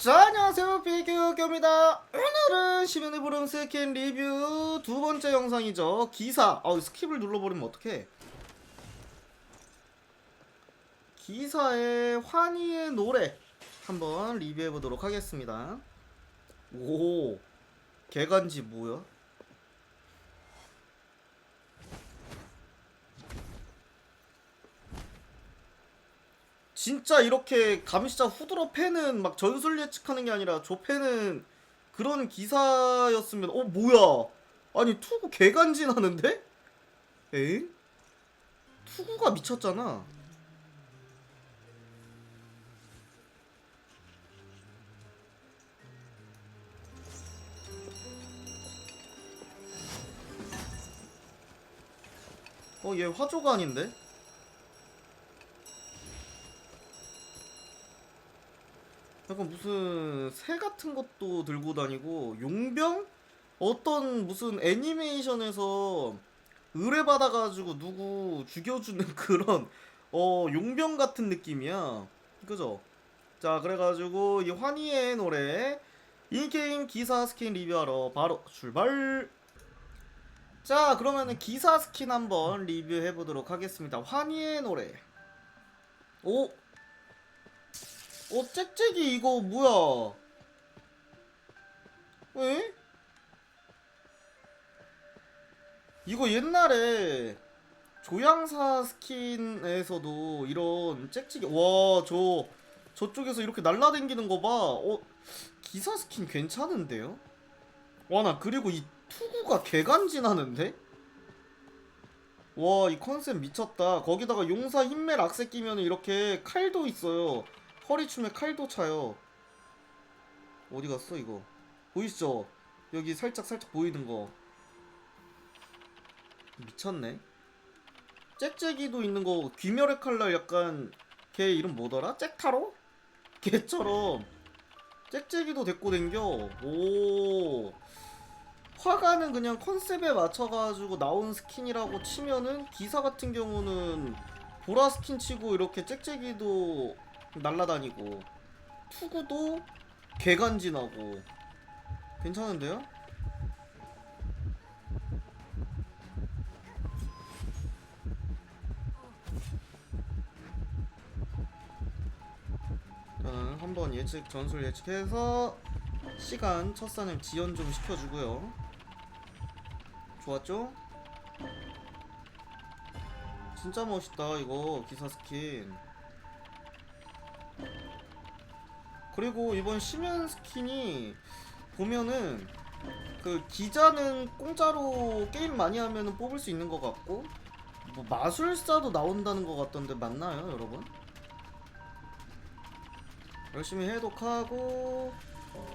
자 안녕하세요. 비교교입니다. 오늘은 시민의 부름 스킨 리뷰 두 번째 영상이죠. 기사. 아 스킵을 눌러버리면 어떡해. 기사의 환희의 노래 한번 리뷰해 보도록 하겠습니다. 오 개간지 뭐야 진짜 이렇게 감시자 후드러 패는 막 전술 예측하는 게 아니라 조 패는 그런 기사였으면 어 뭐야 아니 투구 개간지나는데? 에? 투구가 미쳤잖아 어 얘 화조가 아닌데? 약간 무슨 새 같은 것도 들고 다니고 용병? 어떤 무슨 애니메이션에서 의뢰받아가지고 누구 죽여주는 그런 어 용병 같은 느낌이야 그죠? 자 그래가지고 이 환희의 노래 인게임 기사 스킨 리뷰하러 바로 출발 자 그러면은 기사 스킨 한번 리뷰해 보도록 하겠습니다 환희의 노래 오 어, 짹짹이 이거 뭐야? 왜? 이거 옛날에 조향사 스킨에서도 이런 짹짹이 와, 저 저쪽에서 이렇게 날라다니는 거 봐. 어, 기사 스킨 괜찮은데요? 와, 나 그리고 이 투구가 개간지나는데? 와, 이 컨셉 미쳤다. 거기다가 용사 힘멜 악세 끼면 이렇게 칼도 있어요. 허리춤에 칼도 차요. 어디 갔어 이거? 보이시죠? 여기 살짝 살짝 보이는 거. 미쳤네. 짹짹이도 있는 거 귀멸의 칼날 약간 걔 이름 뭐더라? 짹타로? 걔처럼 짹짹이도 데리고 댕겨. 오. 화가는 그냥 컨셉에 맞춰가지고 나온 스킨이라고 치면은 기사 같은 경우는 보라 스킨 치고 이렇게 짹짹이도 날라다니고 투구도 개간지나고 괜찮은데요? 저는 한번 예측 전술 예측해서 시간 첫 사냥 지연 좀 시켜주고요. 좋았죠? 진짜 멋있다 이거 기사 스킨. 그리고 이번 심연 스킨이 보면은 그 기자는 공짜로 게임 많이 하면은 뽑을 수 있는 것 같고 뭐 마술사도 나온다는 것 같던데 맞나요 여러분? 열심히 해독하고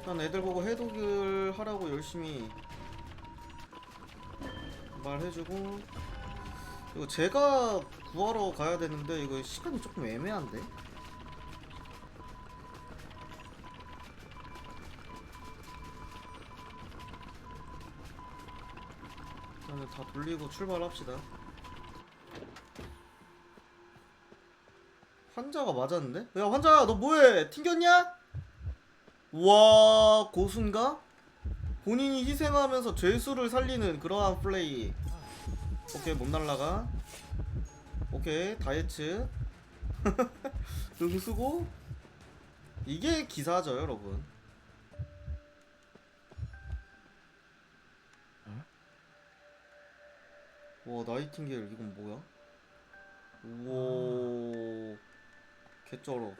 난 애들 보고 해독을 하라고 열심히 말해주고 이거 제가 구하러 가야 되는데 이거 시간이 조금 애매한데 일단은 다 돌리고 출발합시다. 환자가 맞았는데? 야 환자야 너 뭐해? 튕겼냐? 와 고순가? 본인이 희생하면서 죄수를 살리는 그러한 플레이. 오케이 못 날라가. 오케이 다이어트. 응수고. 이게 기사죠 여러분. 와 나이팅게일 이건 뭐야? 우와 개쩔어.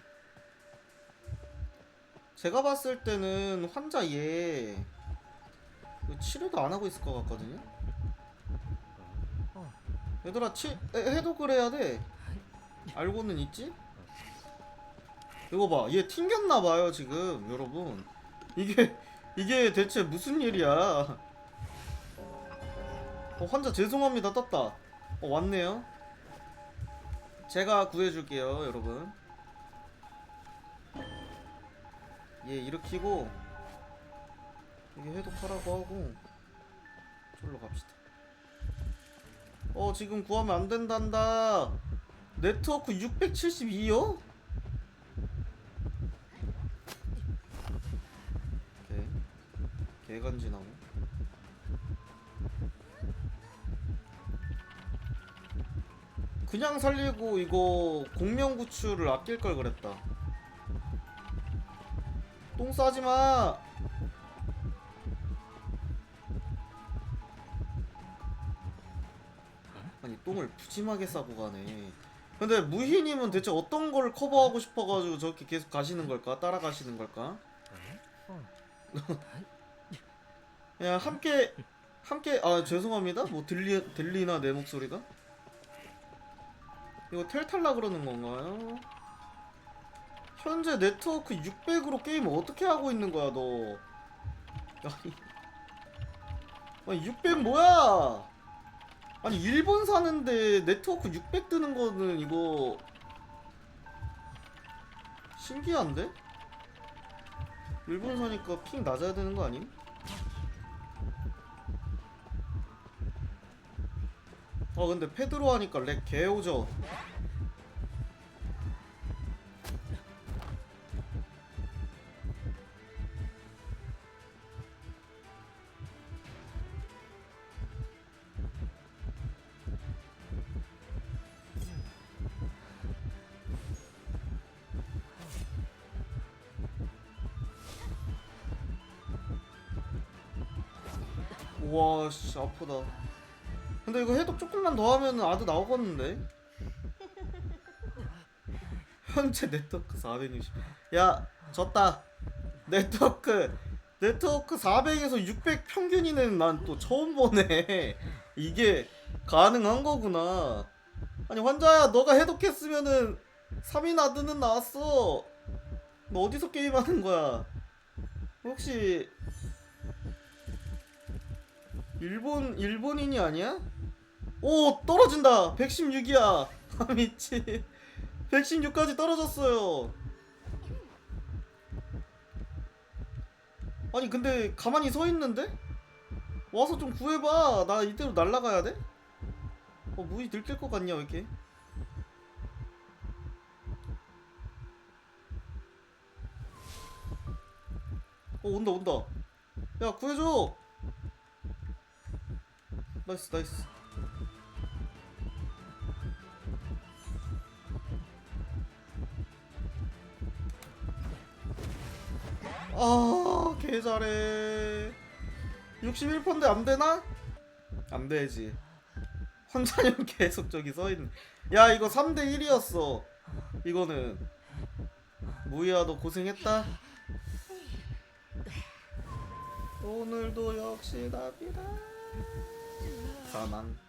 제가 봤을 때는 환자 얘 치료도 안 하고 있을 것 같거든요? 얘들아 치 해- 해독을 해야 돼. 알고는 있지? 이거 봐얘 튕겼나봐요 지금 여러분. 이게 이게 대체 무슨 일이야 어, 환자 죄송합니다. 떴다. 어 왔네요. 제가 구해줄게요 여러분. 얘 일으키고 이게 해독하라고 하고 저로 갑시다. 어 지금 구하면 안 된단다. 네트워크 672요? 그냥 살리고 이거 공명 구출을 아낄 걸 그랬다. 똥 싸지 마. 아니 똥을 푸짐하게 싸고 가네. 근데 무희님은 대체 어떤 걸 커버하고 싶어가지고 저렇게 계속 가시는 걸까? 따라가시는 걸까? 야 함께 함께 아 죄송합니다. 뭐 들리 들리나 내 목소리가 이거 텔탈라 그러는 건가요? 현재 네트워크 600으로 게임 어떻게 하고 있는 거야 너 아니 아니 600 뭐야 아니 일본 사는데 네트워크 600 뜨는 거는 이거 신기한데? 일본 사니까 핑 낮아야 되는 거 아님? 어 근데 패드로 하니까 렉 개오죠. 우와 씨 아프다 근데 이거 해독 조금만 더 하면 아드 나오겠는데 현재 네트워크 460. 야, 졌다. 네트워크 네트워크 400에서 600 평균이는 난 또 처음 보네. 이게 가능한 거구나. 아니 환자야, 너가 해독했으면은 3인 아드는 나왔어. 너 어디서 게임하는 거야? 혹시 일본 일본인이 아니야? 오 떨어진다. 116이야. 아 미치 116까지 떨어졌어요. 아니 근데 가만히 서 있는데? 와서 좀 구해봐. 나 이대로 날라가야 돼? 어 무이 들킬 것 같냐 왜 이렇게? 어 온다 온다. 야 구해줘. 나이스 나이스 아, 개 잘해. 61%인데 안 되나? 안 되지. 혼자님 계속 저기 서 있는. 야, 이거 3대 1이었어. 이거는 무이야 너 고생했다. 오늘도 역시 답이다. 사망.